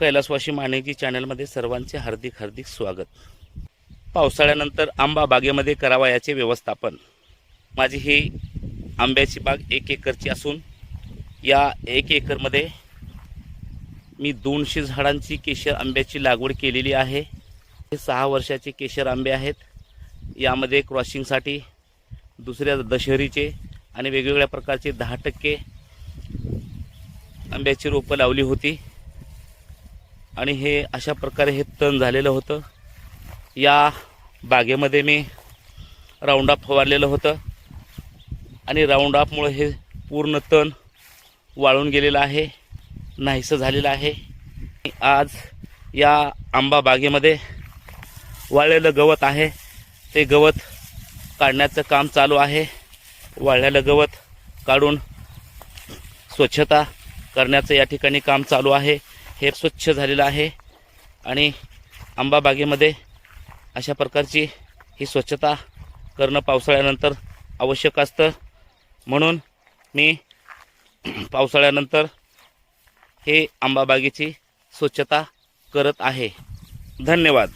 कैलासवाशी मानेजी चॅनलमध्ये सर्वांचे हार्दिक हार्दिक स्वागत. पावसाळ्यानंतर आंबा बागेमध्ये करावा याचे व्यवस्थापन. माझी ही आंब्याची बाग एक एकरची असून या एक एकरमध्ये मी दोनशे झाडांची केशर आंब्याची लागवड केलेली आहे. हे सहा वर्षाचे केशर आंबे आहेत. यामध्ये क्रॉसिंगसाठी दुसऱ्या दशहरीचे आणि वेगवेगळ्या प्रकारचे दहा टक्के आंब्याची रोपं लावली होती. आणि हे अशा प्रकारे हे तण झालेलं होतं. या बागेमध्ये मी राऊंडअप फवारलेलं होतं. आणि राऊंडअपमुळे हे पूर्ण तण वाळून गेलेलं आहे नाहीसं झालेलं आहे. आज या आंबा बागेमध्ये वाळलेलं गवत आहे. ते गवत काढण्याचं काम चालू आहे. वाळलेलं गवत काढून स्वच्छता करण्याचं या ठिकाणी काम चालू आहे. हे स्वच्छ झालेलं आहे आणि आंबा बागेमध्ये अशा प्रकारची ही स्वच्छता करणं पावसाळ्यानंतर आवश्यक असतं. म्हणून मी पावसाळ्यानंतर हे आंबा बागेची स्वच्छता करत आहे. धन्यवाद.